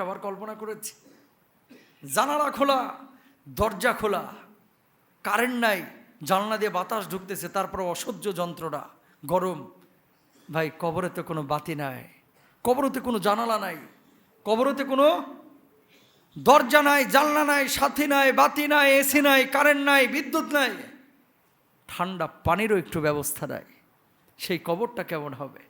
একটা বার কল্পনা করেছি। জানালা খোলা, দরজা খোলা কারেন্ট নাই, জানলা দিয়ে বাতাস ঢুকতেছে, তারপর অসহ্য যন্ত্রণা, গরম। ভাই, কবরেতে কোনো বাতি নাই, কবরতে কোনো জানালা নাই, কবরতে কোনো দরজা নাই, জানলা নাই, সাথী নাই, বাতি নাই, এসি নাই কারেন্ট নাই, বিদ্যুৎ নাই। ঠান্ডা পানিরও একটু ব্যবস্থা নাই, সেই কবরটা কেমন হবে?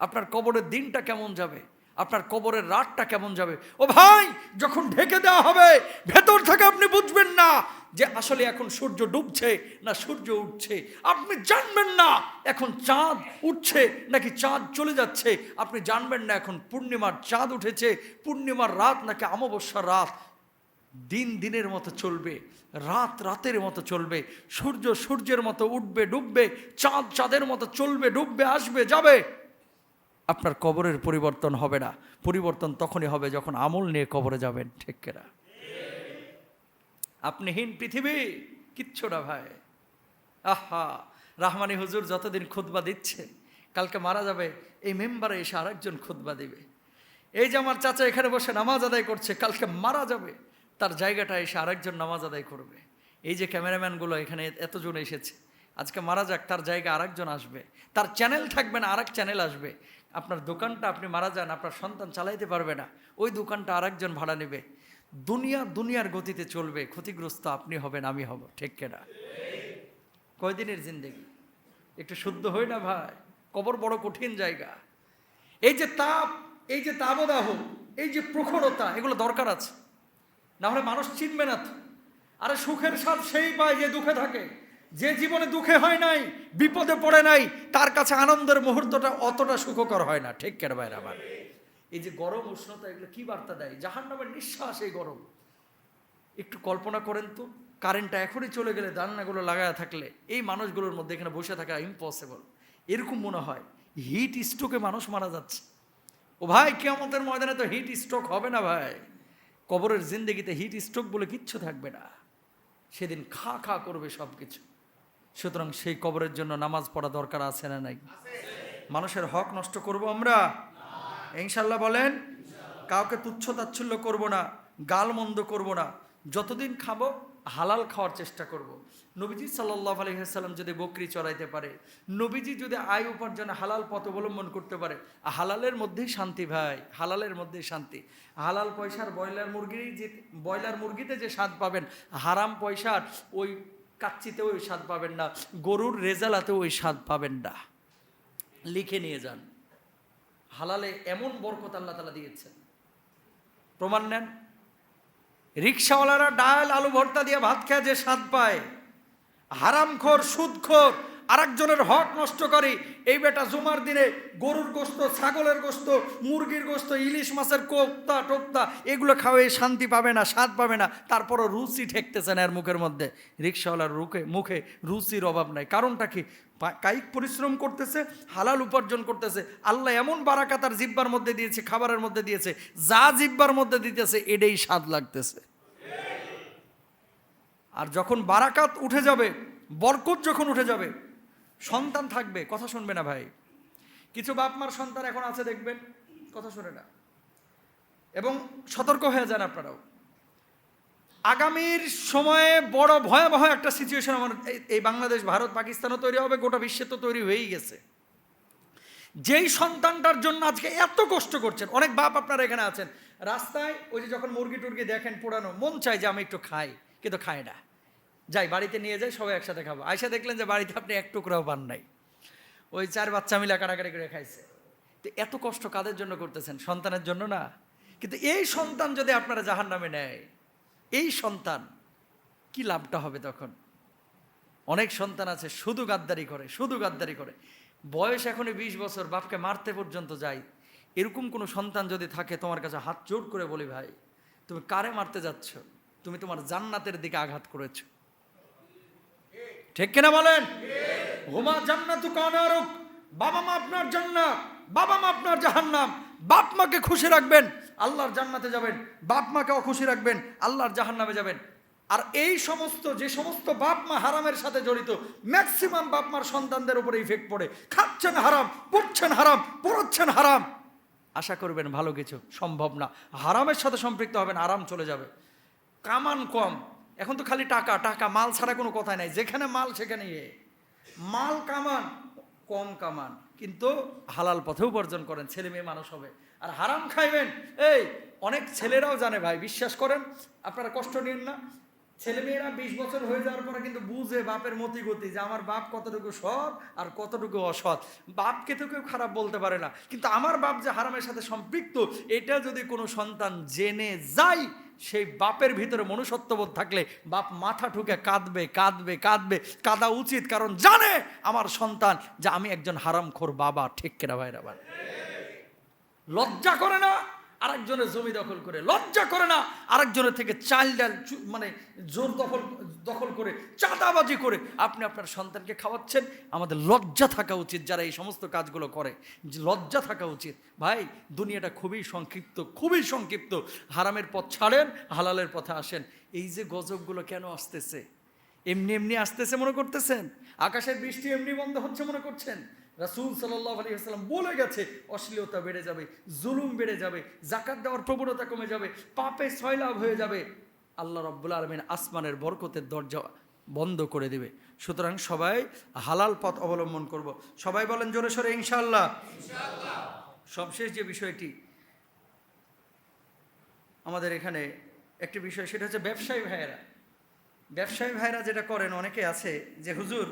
আপনার কবরের দিনটা কেমন যাবে? আপনার কবরের রাতটা কেমন যাবে? ও ভাই, যখন ঢেকে দেওয়া হবে, ভেতর থেকে আপনি বুঝবেন না যে আসলে এখন সূর্য ডুবছে না সূর্য উঠছে। আপনি জানবেন না এখন চাঁদ উঠছে নাকি চাঁদ চলে যাচ্ছে। আপনি জানবেন না এখন পূর্ণিমার চাঁদ উঠেছে, পূর্ণিমার রাত নাকি অমাবস্যার রাত। দিন দিনের মতো চলবে, রাত রাতের মতো চলবে, সূর্য সূর্যের মতো উঠবে, ডুববে, চাঁদ চাঁদের মতো চলবে, ডুববে, আসবে, যাবে। আপনার কবরের পরিবর্তন হবে না। পরিবর্তন তখনই হবে যখন আমল নিয়ে কবরে যাবেন, ঠিক কেনা? আপনি হীন পৃথিবী, কিচ্ছু না ভাই। আহা, রাহমানি হুজুর যতদিন খুতবা দিচ্ছে, কালকে মারা যাবে, এই মেম্বারে এসে আরেকজন খুতবা দিবে। এই যে আমার চাচা এখানে বসে নামাজ আদায় করছে, কালকে মারা যাবে, তার জায়গাটা এসে আরেকজন নামাজ আদায় করবে। এই যে ক্যামেরাম্যানগুলো এখানে এতজন এসেছে আজকে মারা যাক, তার জায়গা আরেকজন আসবে। তার চ্যানেল থাকবে না, আরেক চ্যানেল আসবে। আপনার দোকানটা আপনি মারা যান, আপনার সন্তান চালাইতে পারবে না। ওই দোকানটা আরেকজন ভাড়া নেবে। দুনিয়া দুনিয়ার গতিতে চলবে, ক্ষতিগ্রস্ত আপনি হবেন, আমি হব, ঠিক কেনা? কয়দিনের জিন্দেগি? একটু শুদ্ধ হই না ভাই, কবর বড় কঠিন জায়গা। এই যে তাপ, এই যে তাবদাহ এই যে প্রখরতা, এগুলো দরকার আছে। না হলে মানুষ চিনবে না তো। আরে সুখের স্বাদ সেই পায় যে দুঃখে থাকে। যে জীবনে দুঃখে হয় নাই, বিপদে পড়ে নাই, তার কাছে আনন্দের মুহূর্তটা অতটা সুখকর হয় না। ঠিক কেন ভাইরা আমার? এই যে গরম, উষ্ণতা, এগুলো কি বার্তা দেয়? জাহান নামের নিঃশ্বাস এই গরম। একটু কল্পনা করেন তো, কারেন্টটা এখনই চলে গেলে জানলাগুলো লাগায় থাকলে, এই মানুষগুলোর মধ্যে এখানে বসে থাকা ইম্পসিবল এরকম মনে হয় হিট স্ট্রোকে মানুষ মারা যাচ্ছে। ও ভাই কেমতের ময়দানে তো হিট স্ট্রোক হবে না ভাই। কবরের জিন্দগিতে হিট স্ট্রোক বলে কিচ্ছু থাকবে না। সেদিন খা খা করবে সব কিছু সুতরাং সেই কবরের জন্য নামাজ পড়া দরকার আছে না নাই? মানুষের হক নষ্ট করব আমরা? ইনশাল্লাহ বলেন, কাউকে তুচ্ছ তাচ্ছল্য করব না গাল মন্দ করব না। যতদিন খাব, হালাল খাওয়ার চেষ্টা করব। নবীজি সাল্লাহ আলহিহাল্লাম যদি বকরি চড়াইতে পারে, নবীজি যদি আয় উপার্জনে হালাল পথ অবলম্বন করতে পারে, হালালের মধ্যেই শান্তি ভাই, হালালের মধ্যেই শান্তি। হালাল পয়সার ব্রয়লার মুরগির যে ব্রয়লার মুরগিতে যে স্বাদ পাবেন, হারাম পয়সার ওই কাচ্চিতেও ওই স্বাদ পাবেন না, গরুর রেজালাতে ওই স্বাদ পাবেন না। লিখে নিয়ে যান। হালালে এমন বরকত আল্লাহ তালা দিয়েছেন। প্রমাণ নেন। রিক্সাওয়ালারা ডাল, আলু ভর্তা দিয়ে ভাত খেয়ে যে স্বাদ পায়। হারামখোর, সুদখোর আরেকজনের হক নষ্ট করে। এই বেটা জুমার দিনে গরুর গোস্ত, ছাগলের গোস্ত, মুরগির গোস্ত, ইলিশ মাছের কোপ্তা, টোপ্তা, এগুলো খাওয়াই শান্তি পাবে না, স্বাদ পাবে না। তারপরও রুচি ঠেকতেছে না এর মুখের মধ্যে। রিক্সাওয়ালার রুখে মুখে রুচির অভাব নাই। কারণটা কি? কায়িক পরিশ্রম করতেছে, হালাল উপার্জন করতেছে। আল্লাহ এমন বারাকা তার জিব্বার মধ্যে দিয়েছে, খাবারের মধ্যে দিয়েছে, যা জিব্বার মধ্যে দিতেছে, এটাই স্বাদ লাগতেছে। আর যখন বারাকাত উঠে যাবে, বরকত যখন উঠে যাবে সন্তান থাকবে, কথা শুনবে না ভাই। কিছু বাপ মার সন্তান এখন আছে, দেখবেন, কথা শুনে না। এবং সতর্ক হয়ে যান আপনারাও। আগামীর সময়ে বড় ভয়াবহ একটা সিচুয়েশন আমার এই- বাংলাদেশ, ভারত, পাকিস্তানও তৈরি হবে, গোটা বিশ্বে তো তৈরি হয়েই গেছে। যেই সন্তানটার জন্য আজকে এত কষ্ট করছেন, অনেক বাপ আপনারা এখানে আছেন, রাস্তায় ওই যে যখন মুরগি টুরগি দেখেন পোড়ানো, মন চায় যে আমি একটু খাই, কিন্তু খায় না। যাই, বাড়িতে নিয়ে যাই, সবাই একসাথে খাব। আয়সা দেখলেন যে বাড়িতে আপনি এক টুকরাও পান নাই। ওই চার বাচ্চা মিলে কাটাকাটি করে খাইছে। তো এত কষ্ট কাদের জন্য করতেছেন? সন্তানের জন্য না। কিন্তু এই সন্তান যদি আপনারা জাহান নামে নেয়, এই সন্তান কি লাভটা হবে তখন? অনেক সন্তান আছে, শুধু গাদ্দারি করে, শুধু গাদ্দারি করে। বয়স এখনই বিশ বছর, বাপকে মারতে পর্যন্ত যায়। এরকম কোনো সন্তান যদি থাকে, তোমার কাছে হাত জোর করে বলি ভাই, তুমি কারে মারতে যাচ্ছ? তুমি তোমার জান্নাতের দিকে আঘাত করেছ। ঠিক কিনা বলেন? হুমা জান্নাতু কানারুক। বাবা মা আপনার জান্নাত। বাবা মা আপনার জাহান্নাম। বাপ মাকে খুশি রাখবেন, আল্লাহর জান্নাতে যাবেন। বাপ মাকে অখুশি রাখবেন, আল্লাহর জাহান্নামে যাবেন। আর এই সমস্ত, যে সমস্ত বাপ মা হারামের সাথে জড়িত ম্যাক্সিমাম বাপ মার সন্তানদের উপরে ইফেক্ট পড়ে। খাচ্ছেন হারাম, পড়ছেন হারাম, পড়াচ্ছেন হারাম। আশা করবেন ভালো কিছু, সম্ভব না। হারামের সাথে সম্পৃক্ত হবেন, আরাম চলে যাবে। কামান কম। এখন তো খালি টাকা টাকা, মাল ছাড়া কোনো কথাই নাই। যেখানে মাল সেখানে ইয়ে মাল কামান, কম কামান। কিন্তু হালাল পথে উপার্জন করেন, ছেলে মেয়ে মানুষ হবে। আর হারাম খাইবেন, এই, অনেক ছেলেরাও জানে ভাই, বিশ্বাস করেন, আপনারা কষ্ট নিন না। ছেলে মেয়েরা বিশ বছর হয়ে যাওয়ার পরে কিন্তু বুঝে বাপের মতি গতি যে আমার বাপ কতটুকু সৎ আর কতটুকু অসৎ। বাপকে তো কেউ খারাপ বলতে পারে না। কিন্তু আমার বাপ যে হারামের সাথে সম্পৃক্ত, এটা যদি কোনো সন্তান জেনে যায় সেই বাপের ভিতরে মনুষ্যত্ববোধ থাকলে বাপ মাথা ঠুকে কাঁদবে কাঁদবে কাঁদবে। কাঁদা উচিত, কারণ জানে আমার সন্তান যে আমি একজন হারামখোর বাবা। ঠিক কেনা ভাইরা ভাই লজ্জা করে না? আরেকজনের জমি দখল করে। লজ্জা করে না আরেকজনের থেকে চাল ডাল মানে জোর দখল দখল করে, চাঁদাবাজি করে আপনি আপনার সন্তানকে খাওয়াচ্ছেন। আমাদের লজ্জা থাকা উচিত যারা এই সমস্ত কাজগুলো করে। লজ্জা থাকা উচিত। ভাই, দুনিয়াটা খুবই সংক্ষিপ্ত খুবই সংক্ষিপ্ত। হারামের পথ ছাড়েন, হালালের পথে আসেন। এই যে গজবগুলো কেন আসতেছে? এমনি এমনি আসতেছে মনে করতেছেন? আকাশের বৃষ্টি এমনি বন্ধ হচ্ছে মনে করছেন? রাসূল সাল্লাহ আলী আসসালাম বলে গেছে অশ্লীলতা বেড়ে যাবে জুলুম বেড়ে যাবে জাকাত দেওয়ার প্রবণতা কমে যাবে পাপে সয়লাভ হয়ে যাবে। আল্লাহ রব্বুল আলমিন আসমানের বরকতের দরজা বন্ধ করে দিবে। সুতরাং সবাই হালাল পথ অবলম্বন করব। সবাই বলেন জোরে সোরে ইনশাআল্লাহ। সবশেষ যে বিষয়টি আমাদের এখানে একটি বিষয় সেটা হচ্ছে ব্যবসায়ী ভাইয়েরা। ব্যবসায়ী ভাইয়েরা যেটা করেন অনেকে আছে যে হুজুর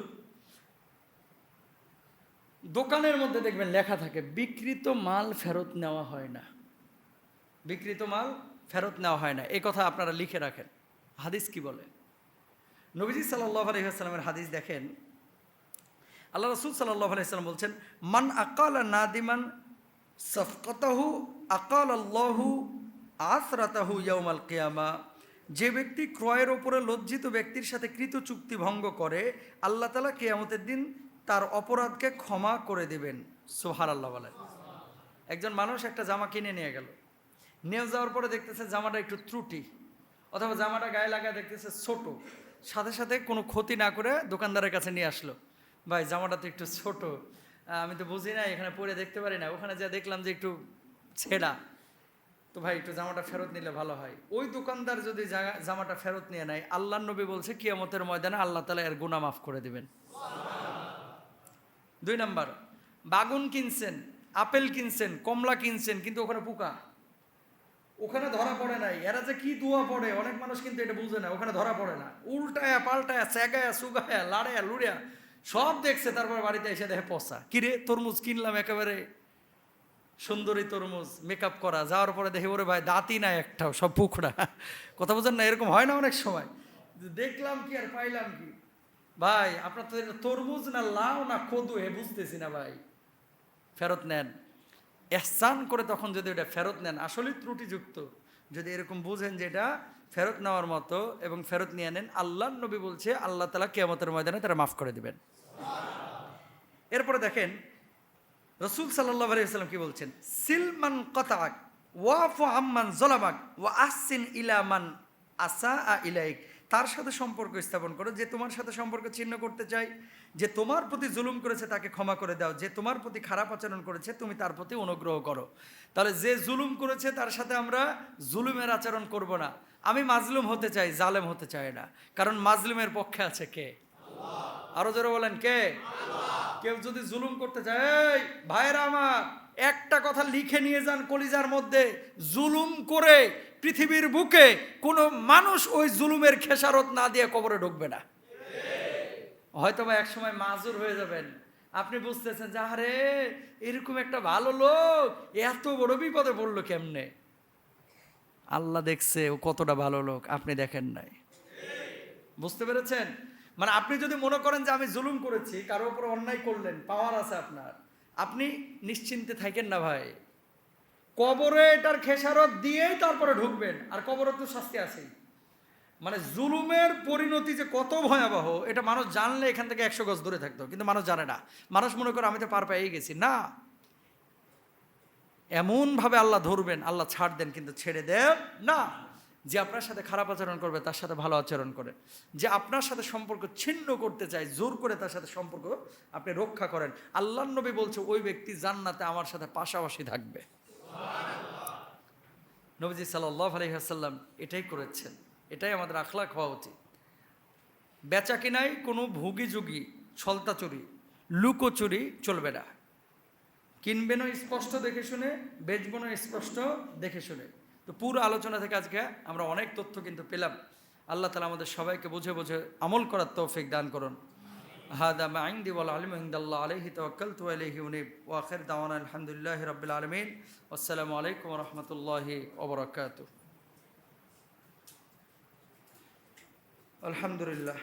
দোকানের মধ্যে দেখবেন লেখা থাকে বিকৃত মাল ফেরত নেওয়া হয় না। বিকৃত মাল ফেরত নেওয়া হয় না। এই কথা আপনারা লিখে রাখেন। হাদিস কি বলে? নবীজি সাল্লাহ আলহিহাস্লামের হাদিস দেখেন। আল্লাহ রসুল সাল্লাহ আলাইসাল্লাম বলছেন, মান আকাল নাদিমান সফকতাহু আকাল আল্লাহু আসরাতাহু ইয়াউমাল কেয়ামা। যে ব্যক্তি ক্রয়ের ওপরে লজ্জিত ব্যক্তির সাথে কৃত চুক্তি ভঙ্গ করে, আল্লাহ তালা কেয়ামতের দিন তার অপরাধকে ক্ষমা করে দেবেন সোহার আল্লাহ বলেন একজন মানুষ একটা জামা কিনে নিয়ে গেল। নিয়ে যাওয়ার পরে দেখতেছে জামাটা একটু ত্রুটি, অথবা জামাটা গায়ে লাগায় দেখতেছে ছোট। সাথে সাথে কোনো ক্ষতি না করে দোকানদারের কাছে নিয়ে আসলো। ভাই, জামাটা তো একটু ছোট। আমি তো বুঝি না এখানে পরে দেখতে পারি না। ওখানে যা দেখলাম যে একটু ছেঁড়া। তো ভাই, একটু জামাটা ফেরত নিলে ভালো হয়। ওই দোকানদার যদি জামাটা ফেরত নিয়ে নেয় আল্লাহ নবী বলছে, কিয়ামতের ময়দানে আল্লাহ তালা এর গুণা মাফ করে দেবেন। দুই নাম্বার, বাগুন কিনছেন, আপেল কিনছেন, কমলা কিনছেন, কিন্তু ওখানে পোকা। ওখানে ধরা পড়ে নাই। এরা যে কি দোয়া পড়ে, অনেক মানুষ কিন্তু এটা বুঝে না, ওখানে ধরা পড়ে না। উল্টায়া, পাল্টায়া স্যাগায়া সুগায়া লাড়ায়া, লুড়িয়া, সব দেখছে, তারপর বাড়িতে এসে দেখে পচা। কিরে তরমুজ কিনলাম একেবারে। সুন্দরী তরমুজ মেকআপ করা। যাওয়ার পরে দেখে, ওরে ভাই, দাঁতই নাই একটাও, সব পুকড়া। কথা বোঝেন না, এরকম হয় না অনেক সময়। দেখলাম কি আর পাইলাম কি? ভাই, আপনার তো তরমুজ না লাউ না কদু হে বুঝতেছি না ভাই। ফেরত নেন। এহসান করে তখন যদি ওটা ফেরত নেন, আসলেই ত্রুটিযুক্ত। যদি এরকম বুঝেন যে এটা ফেরত নেওয়ার মতো এবং ফেরত নিয়ে নেন, আল্লাহ নবী বলছে, আল্লাহ তালা কেয়ামতের ময়দানে তারা মাফ করে দিবেন। এরপরে দেখেন, রসুল সাল্লাহ আলাইসাল্লাম কি বলছেন? সিলমান কতাক ওয়াফ আম্মান জলামাক, ওয়া আসিন ইলামান আসা আ ইলাইক। তার সাথে সম্পর্ক স্থাপন করো, যে তোমার সাথে সম্পর্ক ছিন্ন করতে চাই যে তোমার প্রতি জুলুম করেছে তাকে ক্ষমা করে দাও, যে তোমার প্রতি খারাপ আচরণ করেছে তুমি তার প্রতি অনুগ্রহ করো। তাহলে যে জুলুম করেছে তার সাথে আমরা জুলুমের আচরণ করব না। আমি মাজলুম হতে চাই, জালেম হতে চাই না। কারণ মাজলুমের পক্ষে আছে কে? আরও জোরে বলেন, কে? কেউ যদি জুলুম করতে চায় ভাইরা আমার একটা কথা লিখে নিয়ে যান কলিজার মধ্যে, জুলুম করে পৃথিবীর বুকে কোনো মানুষ ওই জুলুমের খেসারত না দিয়ে কবরে ঢুকবে না। হয়তো বা একসময় মাজুর হয়ে যাবেন। আপনি বুঝতেছেন যে, আরে, এরকম একটা ভালো লোক, এত বড় বিপদে পড়ল কেমনে? আল্লাহ দেখছে ও কতটা ভালো লোক, আপনি দেখেন নাই। বুঝতে পেরেছেন? মানে আপনি যদি মনে করেন যে, আমি জুলুম করেছি, কারও উপর অন্যায় করলেন, পাওয়ার আছে আপনার। আপনি নিশ্চিন্তে থাকেন না ভাই। কবরে এটার খেসারত দিয়েই তারপরে ঢুকবেন, আর কবরে তো শাস্তি আছেই। মানে জুলুমের পরিণতি যে কত ভয়াবহ, এটা মানুষ জানলে এখান থেকে একশো গজ দূরে থাকতো, কিন্তু মানুষ জানে না। মানুষ মনে করে আমি তো পার পেয়ে গেছি। না। এমনভাবে আল্লাহ ধরবেন, আল্লাহ ছাড় দেন, কিন্তু ছেড়ে দেন না। যে আপনার সাথে খারাপ আচরণ করবে, তার সাথে ভালো আচরণ করে। যে আপনার সাথে সম্পর্ক ছিন্ন করতে চায়, জোর করে তার সাথে সম্পর্ক আপনি রক্ষা করেন। আল্লাহ নবী বলছে, ওই ব্যক্তি জান্নাতে আমার সাথে পাশাপাশি থাকবে। নবীজি সাল্লাহ আলহিহাসাল্লাম এটাই করেছেন। এটাই আমাদের আখলাক হওয়া উচিত। বেচা কিনায় কোনো যুগি ছলতাচুরি লুকোচুরি চলবে না। কিনবেনও স্পষ্ট দেখে শুনে বেচবেনও স্পষ্ট দেখে শুনে। তো পুরো আলোচনা থেকে আজকে আমরা অনেক তথ্য কিন্তু পেলাম। আল্লাহ তালা আমাদের সবাইকে বুঝে বুঝে আমল করার তৌফিক দান করুন। হাদা আইন ওয়াল আলিম হিন্দাল্লাহ আলহি তওয়াক্কাল তু আলহি উনিব। ওয়াখের দাওয়ান আলহামদুলিল্লাহ রবিল আলমিন। আসসালামু আলাইকুম রহমতুল্লাহি ওবরাকাত আলহামদুলিল্লাহ।